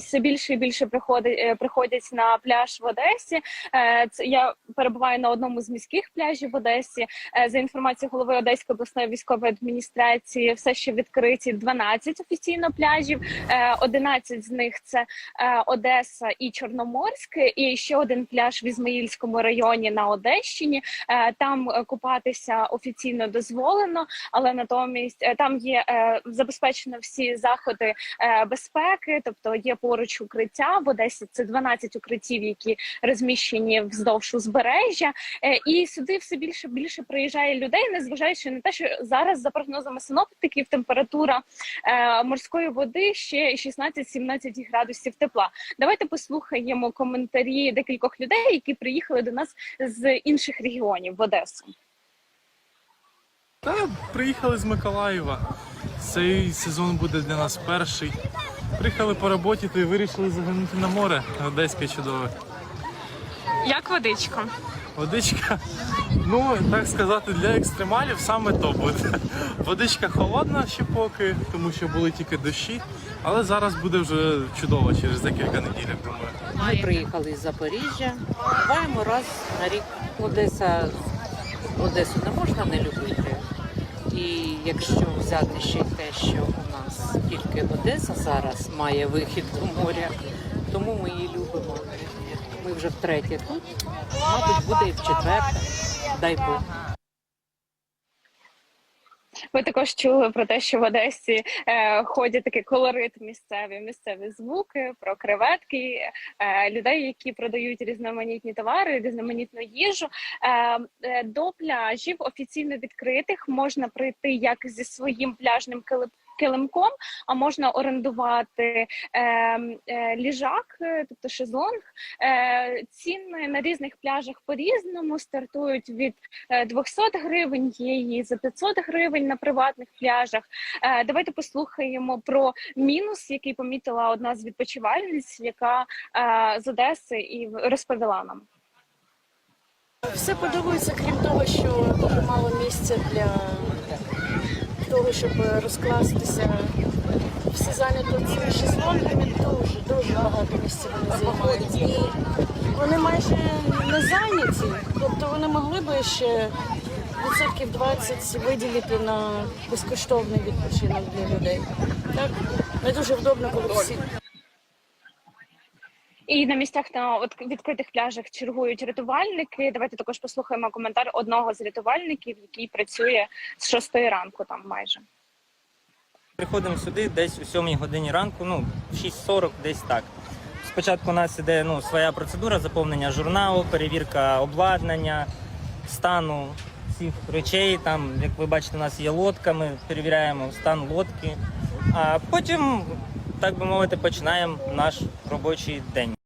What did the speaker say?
все більше і більше приходить е, приходять на пляж в Одесі. Е, Це я перебуваю на одному з міських пляжів в Одесі. Е, За інформацією голови Одеської обласної військової адміністрації, все ще відкриті 12 офіційно пляжів. Е, 11 з них це Одеса і Чорноморськ, і ще один пляж в Ізмаїльському районі на Одещині. Там купатися офіційно дозволено, але натомість там є забезпечено всі заходи безпеки, тобто є поруч укриття. В Одесі це 12 укриттів, які розміщені вздовж узбережжя. Е, І сюди все більше більше приїжджає людей, незважаючи на те, що зараз за прогнозами синоптиків температура е, морської води ще 16-17 градусів тепла. Давайте послухаємо коментарі декількох людей, які приїхали до нас з інших регіонів в Одесу. Та приїхали з Миколаєва. Цей сезон буде для нас перший. Приїхали по роботі та й вирішили заглянути на море. Одеське чудове. Як водичка? Водичка, ну так сказати, для екстремалів саме то буде. Водичка холодна ще поки, тому що були тільки дощі, але зараз буде вже чудово через декілька неділь, я думаю. Ми приїхали з Запоріжжя. Буваємо раз на рік. Одеса Одесу не можна не любити. І якщо взяти ще й те, що у нас тільки Одеса зараз має вихід до моря, тому ми її любимо. Ми вже втретє тут, мабуть, буде і в четверте. Дай Бог. Ви також чули про те, що в Одесі е, ходять такий колорит місцеві, місцеві звуки про креветки, е, людей, які продають різноманітні товари, різноманітну їжу. Е, е, до пляжів офіційно відкритих можна прийти як зі своїм пляжним килим- килимком, а можна орендувати е, е, ліжак, е, тобто шезлонг. Е, ціни на різних пляжах по-різному стартують від е, 200 гривень, є і за 500 гривень на приватних пляжах. Е, Давайте послухаємо про мінус, який помітила одна з відпочивальниць, яка е, з Одеси і розповіла нам. Все подобається, крім того, що дуже мало місця для того, щоб розкластися. Всі зайняті цими шезлонгами, дуже, дуже багато місця вони займають. І вони майже не зайняті. Тобто вони могли би ще відсотків 20 виділити на безкоштовний відпочинок для людей. Так? Не дуже вдобно, коли всі І на місцях на відкритих пляжах чергують рятувальники. Давайте також послухаємо коментар одного з рятувальників, який працює з 6 ранку, там майже. Приходимо сюди десь о 7 годині ранку, ну, в 6.40, десь так. Спочатку у нас іде ну, своя процедура заповнення журналу, перевірка обладнання, стану всіх речей. Там, як ви бачите, у нас є лодка, ми перевіряємо стан лодки. А потім, так би мовити, починаємо наш робочий день.